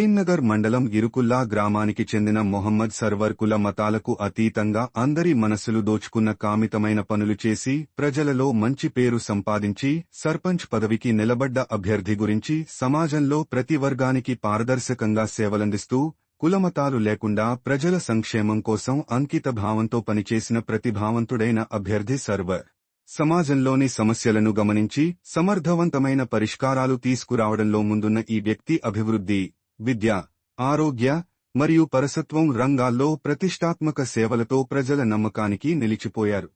కరీంనగర్ మండలం ఇరుకుల్లా గ్రామానికి చెందిన మొహమ్మద్ సర్వర్ కుల మతాలకు అతీతంగా అందరి మనసులు దోచుకున్న కామితమైన పనులు చేసి ప్రజలలో మంచి పేరు సంపాదించి సర్పంచ్ పదవికి నిలబడ్డ అభ్యర్థి గురించి సమాజంలో ప్రతి వర్గానికి పారదర్శకంగా సేవలందిస్తూ కులమతాలు లేకుండా ప్రజల సంక్షేమం కోసం అంకిత భావంతో పనిచేసిన ప్రతిభావంతుడైన అభ్యర్థి సర్వర్. సమాజంలోని సమస్యలను గమనించి సమర్థవంతమైన పరిష్కారాలు తీసుకురావడంలో ముందున్న ఈ వ్యక్తి అభివృద్ధి. విద్య ఆరోగ్య మరియు పరసత్వం రంగాల్లో ప్రతిష్టాత్మక సేవలతో ప్రజల నమ్మకానికి నిలిచిపోయారు.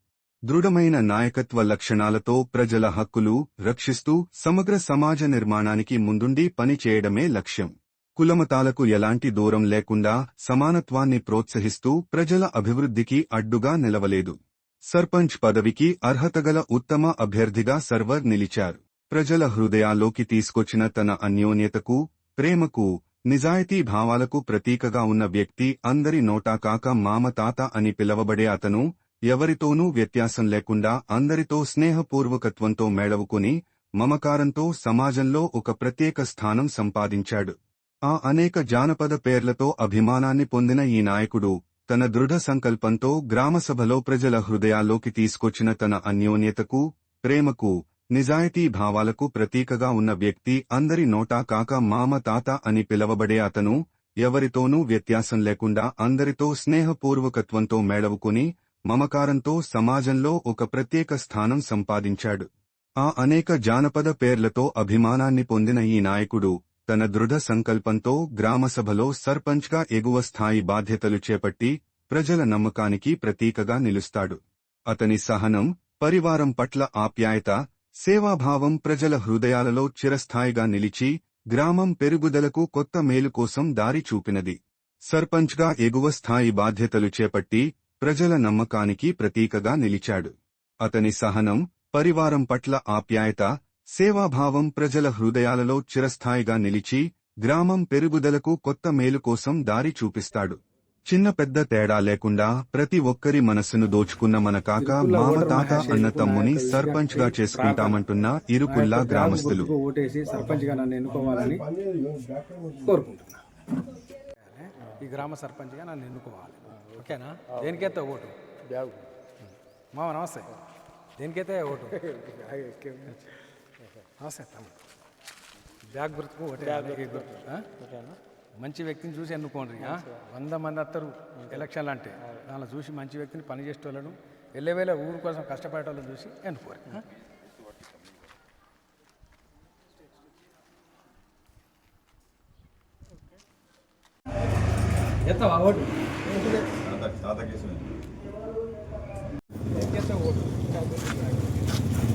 దృఢమైన నాయకత్వ లక్షణాలతో ప్రజల హక్కులు రక్షిస్తూ సమగ్ర సమాజ నిర్మాణానికి ముందుండి పనిచేయడమే లక్ష్యం. కులమతాలకు ఎలాంటి దూరం లేకుండా సమానత్వాన్ని ప్రోత్సహిస్తూ ప్రజల అభివృద్ధికి అడ్డుగా నిలవలేదు. సర్పంచ్ పదవికి అర్హతగల ఉత్తమ అభ్యర్థిగా సర్వర్ నిలిచారు. ప్రజల హృదయాల్లోకి తీసుకొచ్చిన తన అన్యోన్యతకు ప్రేమకు నిజాయితీ భావాలకు ప్రతీకగా ఉన్న వ్యక్తి అందరి నోటా కాక మామ తాత అని పిలవబడే అతను ఎవరితోనూ వ్యత్యాసం లేకుండా అందరితో స్నేహపూర్వకత్వంతో మేళవుకుని మమకారంతో సమాజంలో ఒక ప్రత్యేక స్థానం సంపాదించాడు. ఆ అనేక జానపద పేర్లతో అభిమానాన్ని పొందిన ఈ నాయకుడు తన దృఢ సంకల్పంతో గ్రామసభలో ప్రజల హృదయాల్లోకి తీసుకొచ్చిన తన అన్యోన్యతకు ప్రేమకు నిజాయితీ భావాలకు ప్రతీకగా ఉన్న వ్యక్తి అందరి నోటా కాక మామ తాత అని పిలవబడే అతను ఎవరితోనూ వ్యత్యాసం లేకుండా అందరితో స్నేహపూర్వకత్వంతో మేళవుకుని మమకారంతో సమాజంలో ఒక ప్రత్యేక స్థానం సంపాదించాడు. ఆ అనేక జానపద పేర్లతో అభిమానాన్ని పొందిన ఈ నాయకుడు తన దృఢ సంకల్పంతో గ్రామసభలో సర్పంచ్గా ఎగువ స్థాయి బాధ్యతలు చేపట్టి ప్రజల నమ్మకానికి ప్రతీకగా నిలుస్తాడు. అతని సహనం పరివారం పట్ల ఆప్యాయత సేవాభావం ప్రజల హృదయాలలో చిరస్థాయిగా నిలిచి గ్రామం పెరుగుదలకు కొత్త మేలు కోసం దారి చూపినది. సర్పంచ్గా ఎగువ స్థాయి బాధ్యతలు చేపట్టి ప్రజల నమ్మకానికి ప్రతీకగా నిలిచాడు. అతని సహనం పరివారం పట్ల ఆప్యాయత సేవాభావం ప్రజల హృదయాలలో చిరస్థాయిగా నిలిచి గ్రామం పెరుగుదలకు కొత్త మేలు కోసం దారి చూపిస్తాడు. చిన్న పెద్ద తేడా లేకుండా ప్రతి ఒక్కరి మనస్సును దోచుకున్న మన కాక మామ తాత అన్న తమ్ముని సర్పంచ్గా చేసుకుంటామంటున్న ఇరుకుల్లా గ్రామస్తులు. నన్ను ఎన్నుకోవాలని కోరుకుంటున్నా. ఈ గ్రామ సర్పంచ్గా నన్ను ఎన్నుకోవాలి. ఓకేనా? దేనికైతే ఓటు? మామ నమస్తే. దేనికైతే ఓటు? నమస్తే తమ్ముడు. బ్యాగ్ గుర్తుకు ఓటే గుర్తు ఆ? మంచి వ్యక్తిని చూసి ఎన్నుకోండి? వంద మంది వస్తారు ఎలక్షన్లు అంటే. దానిలో చూసి మంచి వ్యక్తిని పని చేసేటోళ్ళను వెళ్ళేవేళ ఊరు కోసం కష్టపడేటోళ్ళని చూసి ఎన్నుకోరు. ఆ? ఎత్తవా ఓటు? దేనికైతే ఓటు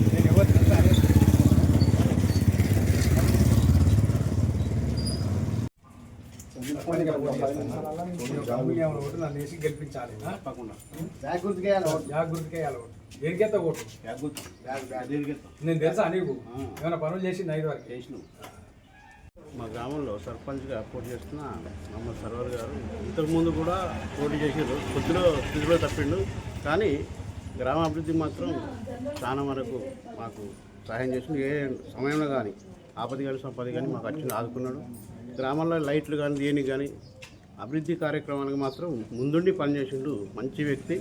నేను ఎవరు తెలుసా అదే ఓటు నన్ను వేసి గెలిపించాలి. ఆ? తప్పకుండా. బ్యాగ్ గుర్తుకేయాలి జాగ్ గుర్తుకేయాలి ఓటు. దేనికైతే ఓటు? నేను తెలుసా నీకు? ఏమైనా పనులు చేసి ఐదు వరకు చేసినావు. మా గ్రామంలో సర్పంచ్గా పోటీ చేస్తున్న మహమ్మద్ సర్వర్ గారు ఇంతకుముందు కూడా పోటీ చేసారు కొద్దిలో స్థితిలో తప్పిండు. కానీ గ్రామ అభివృద్ధి మాత్రం చాలా వరకు మాకు సహాయం చేసిండు. ఏ సమయంలో కానీ ఆపద కానీ సంపద కానీ మాకు వచ్చింది ఆదుకున్నాడు. గ్రామాల్లో లైట్లు కానీ దేనికి కానీ అభివృద్ధి కార్యక్రమాలకు మాత్రం ముందుండి పనిచేసిండు మంచి వ్యక్తి.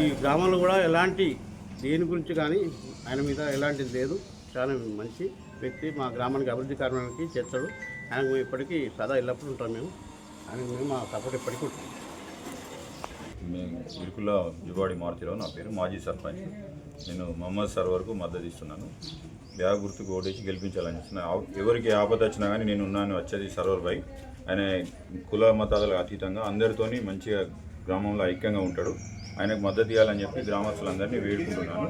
ఈ గ్రామంలో కూడా ఎలాంటి దేని గురించి కానీ ఆయన మీద ఎలాంటిది లేదు. చాలా మంచి వ్యక్తి. మా గ్రామానికి అభివృద్ధి కార్యక్రమానికి చేస్తాడు ఆయనకు మేము ఇప్పటికీ సదా ఎల్లప్పుడూ ఉంటాం మేము. ఆయనకు మేము మా సపోర్ట్ ఇప్పటికీ ఉంటాం. మేము ఇరుకుల జువాడి మారుతిరావు నా పేరు మాజీ సర్పంచ్. నేను మహమ్మద్ సర్వర్కు మద్దతు ఇస్తున్నాను. బ్యాగ్ గుర్తుకు ఓటేసి గెలిపించాలని చూస్తున్నా. ఎవరికి ఆపద వచ్చినా కానీ నేను ఉన్నాను వచ్చేది సర్వర్ బై. ఆయన కుల మతాలకు అతీతంగా అందరితోని మంచిగా గ్రామంలో ఐక్యంగా ఉంటాడు. ఆయనకు మద్దతు ఇవ్వాలని చెప్పి గ్రామస్తులందరినీ వేడుకుంటున్నాను.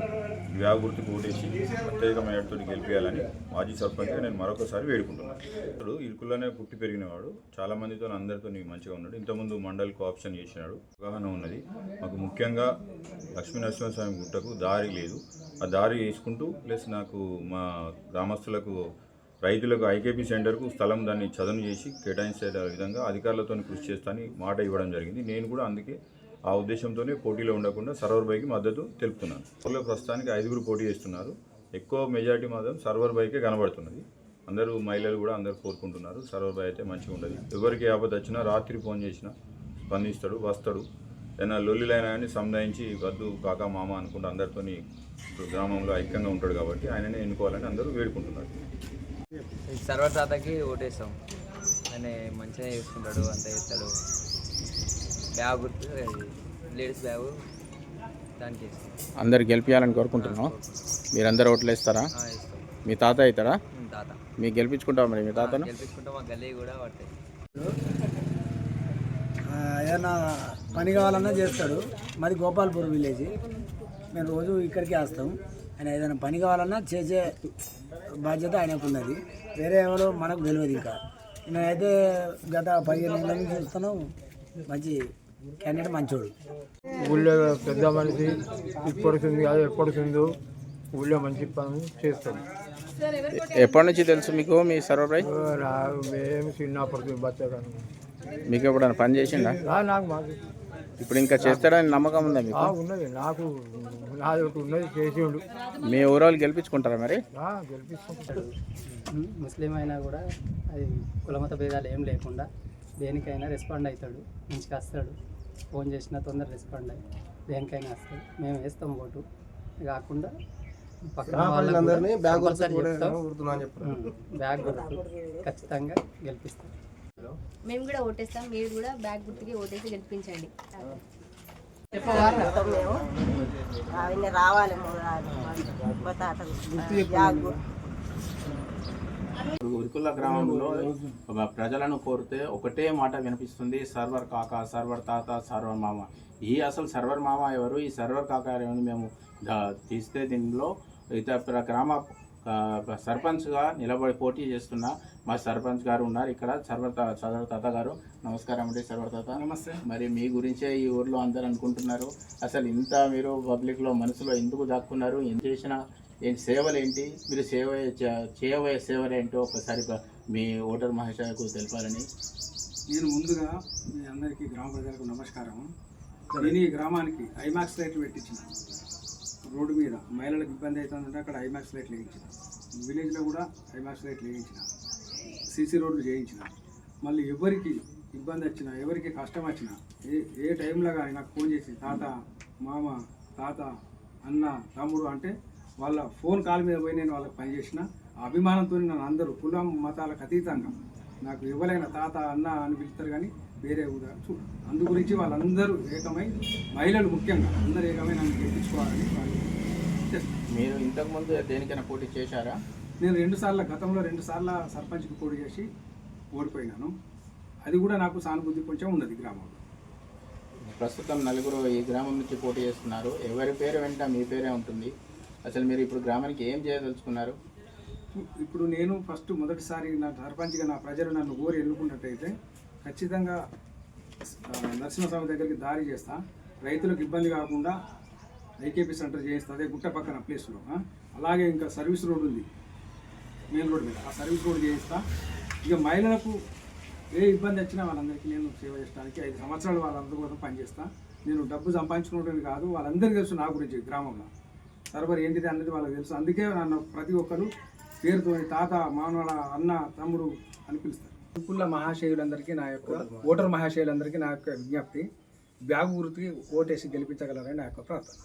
వ్యాగుర్తికి గుర్తుకు ఓటేసి అత్యధిక మేడతో గెలిపించాలని మాజీ సర్పంచ్గా నేను మరొకసారి వేడుకుంటున్నాను. ఇప్పుడు ఇరుకుల్లోనే పుట్టి పెరిగినవాడు చాలా మందితో అందరితో మంచిగా ఉన్నాడు. ఇంతకుముందు మండలికి ఆప్షన్ చేసినాడు. అవగాహన ఉన్నది. మాకు ముఖ్యంగా లక్ష్మీ నరసింహస్వామి గుట్టకు దారి లేదు. ఆ దారి వేసుకుంటూ ప్లస్ నాకు మా గ్రామస్తులకు రైతులకు ఐకేపీ సెంటర్కు స్థలం దాన్ని చదును చేసి కేటాయించే విధంగా అధికారులతో కృషి చేస్తానని మాట ఇవ్వడం జరిగింది. నేను కూడా అందుకే ఆ ఉద్దేశంతోనే పోటీలో ఉండకుండా సర్వర్ బైకి మద్దతు తెలుపుతున్నాను. ఊళ్ళో ప్రస్తుతానికి ఐదుగురు పోటీ చేస్తున్నారు. ఎక్కువ మెజారిటీ మాత్రం సర్వర్ బైకే కనబడుతున్నది. అందరూ మహిళలు కూడా అందరూ కోరుకుంటున్నారు. సర్వర్ బై అయితే మంచిగా ఉండదు. ఎవరికి ఆపద వచ్చినా రాత్రి ఫోన్ చేసినా స్పందిస్తాడు వస్తాడు. ఏదైనా లొల్లిలైనా కానీ సంధాయించి వద్దు కాక మామ అనుకుంటూ అందరితోని ఇప్పుడు గ్రామంలో ఐక్యంగా ఉంటాడు కాబట్టి ఆయననే ఎన్నుకోవాలని అందరూ వేడుకుంటున్నారు. సర్వర్ తాతకి ఓటేస్తాం. ఆయన మంచిగా చేసుకుంటాడు అంత చేస్తాడు. బ్యాగ్ లేడీస్ బ్యాగ్ దానికి అందరు గెలిపించాలని కోరుకుంటున్నాం. మీరందరూ ఓట్లు వేస్తారా? మీ తాత అవుతారా తాత. మీకు గెలిపించుకుంటాం మరి మీ తాతను? గెలిపించుకుంటాం. మా గల్లీ కూడా పడతాయి. ఏదైనా పని కావాలన్నా చేస్తాడు. మాది గోపాల్పూర్ విలేజ్. మేము రోజు ఇక్కడికి వస్తాం. ఆయన ఏదైనా పని కావాలన్నా చేసే బాధ్యత ఆయనకు ఉన్నది. వేరే ఎవరో మనకు తెలియదు ఇంకా. నేనైతే గత పదిహేను ఏళ్ళ నుంచి చూస్తున్నాం. మంచి క్యాండిడేట్ మంచోడు. ఊళ్ళో పెద్ద మనిషి ఇప్పడుతుంది అది ఎప్పడుతుందో ఊళ్ళో మంచి పని చేస్తాడు. ఎప్పటి నుంచి తెలుసు మీకు మీ నా- మేము చిన్నప్పటికి బచ్చగాను మీకు ఎప్పుడైనా పని చేసిండా? నాకు మాకు. ఇప్పుడు ఇంకా చేస్తాడని నమ్మకం ఉందా మీకు? ఆ, ఉన్నది నాకు నాది ఒకటి ఉన్నది చేసిండు. మీ ఊరోళ్ళు గెలిపించుకుంటారా మరి? ఆ, గెలిపిస్తాడు ముస్లిం అయినా కూడా అది కులమత భేదాలు ఏం లేకుండా దేనికైనా రెస్పాండ్ అవుతాడు మంచిగా వస్తాడు. ఫోన్ చేసినా తొందర రెస్పాండ్ అయ్యి దేనికైనా వస్తాడు మేము వేస్తాం ఓటు. కాకుండా పక్కన వాళ్ళందరినీ బ్యాగ్ బ్యాగ్ గుర్తు ఖచ్చితంగా గెలిపిస్తాం. మేము కూడా ఓటేస్తాం. మీరు కూడా బ్యాగ్ గుర్తుకి ఓటేసి గెలిపించండి. రావాలి ఉరుకుల గ్రామంలో ప్రజలను కోరితే ఒకటే మాట వినిపిస్తుంది సర్వర్ కాక సర్వర్ తాత సర్వర్ మామ. ఈ అసలు సర్వర్ మామ ఎవరు? ఈ సర్వర్ కాక ఎవరు మేము తీస్తే దీనిలో ఇతర గ్రామ సర్పంచ్గా నిలబడి పోటీ చేస్తున్న మా సర్పంచ్ గారు ఉన్నారు ఇక్కడ. సర్వర్ తా- సర్వర్ తాత గారు. నమస్కారం అండి సర్వర్ తాత. నమస్తే. మరి మీ గురించే ఈ ఊర్లో అందరు అనుకుంటున్నారు. అసలు ఇంత మీరు పబ్లిక్లో మనసులో ఎందుకు దాక్కున్నారు? ఏం చేసిన ఏంటి సేవలు ఏంటి మీరు సేవ చేయబోయే సేవలు ఏంటో ఒకసారి మీ ఓటర్ మహాశయకు తెలపాలని. నేను ముందుగా మీ అందరికీ గ్రామ ప్రజలకు నమస్కారం నేను ఈ గ్రామానికి ఐమాక్స్ లైట్లు పెట్టించిన. రోడ్డు మీద మహిళలకు ఇబ్బంది అవుతుందంటే అక్కడ ఐమాక్స్ లైట్లు వేయించిన. విలేజ్లో కూడా ఐమాక్స్ లైట్లు వేయించిన. సీసీ రోడ్లు చేయించిన. మళ్ళీ ఎవరికి ఇబ్బంది వచ్చినా ఎవరికి కష్టం వచ్చినా ఏ ఏ టైంలో కానీ నాకు ఫోన్ చేసి తాత మామ తాత అన్న తమ్ముడు అంటే వాళ్ళ ఫోన్ కాల్ మీద పోయి నేను వాళ్ళకి పనిచేసిన అభిమానంతో నన్ను అందరూ కులం మతాలకు అతీతంగా నాకు ఎవరైనా తాత అన్న అని పిలుస్తారు కానీ వేరే కూడా చూడు. అందు గురించి వాళ్ళందరూ ఏకమై మహిళలు ముఖ్యంగా అందరూ ఏకమై నన్ను గెలిపించుకోవాలని వాళ్ళు మీరు ఇంతకుముందు దేనికైనా పోటీ చేశారా? నేను రెండు సార్లు గతంలో రెండు సార్లు సర్పంచ్కి పోటీ చేసి ఓడిపోయినాను. అది కూడా నాకు సానుభూతి కొంచెం ఉన్నది గ్రామంలో. ప్రస్తుతం నలుగురు ఈ గ్రామం నుంచి పోటీ చేస్తున్నారు. ఎవరి పేరు వెంట మీ పేరే ఉంటుంది? అసలు మీరు ఇప్పుడు గ్రామానికి ఏం చేయదలుచుకున్నారు? ఇప్పుడు నేను ఫస్ట్ మొదటిసారి నా సర్పంచ్గా నా ప్రజలు నన్ను ఊరు ఎన్నుకున్నట్టయితే ఖచ్చితంగా నరసింహస్వామి దగ్గరికి దారి చేస్తా. రైతులకు ఇబ్బంది కాకుండా ఐకేపీ సెంటర్ చేయిస్తా. అదే గుట్ట పక్కన ప్లేస్లో అలాగే ఇంకా సర్వీస్ రోడ్ ఉంది మెయిన్ రోడ్ మీద. ఆ సర్వీస్ రోడ్ చేయిస్తా. ఇక మహిళలకు ఏ ఇబ్బంది వచ్చినా వాళ్ళందరికీ నేను సేవ చేయడానికి ఐదు సంవత్సరాలు వాళ్ళందరి కోసం పనిచేస్తా. నేను డబ్బు సంపాదించుకోవడం కాదు వాళ్ళందరికీ తెలుసు నా గురించి గ్రామంలో. సర్వర్ ఏంటిది అన్నది వాళ్ళకి తెలుసు. అందుకే నన్ను ప్రతి ఒక్కరు పేరుతో తాత మానవుల అన్న తమ్ముడు అని పిలుస్తారు. కుల మహాశయులందరికీ నా యొక్క ఓటర్ మహాశయులందరికీ నా యొక్క విజ్ఞప్తి. బ్యాగు గుర్తుకి ఓటేసి గెలిపించగలరని నా యొక్క ప్రార్థన.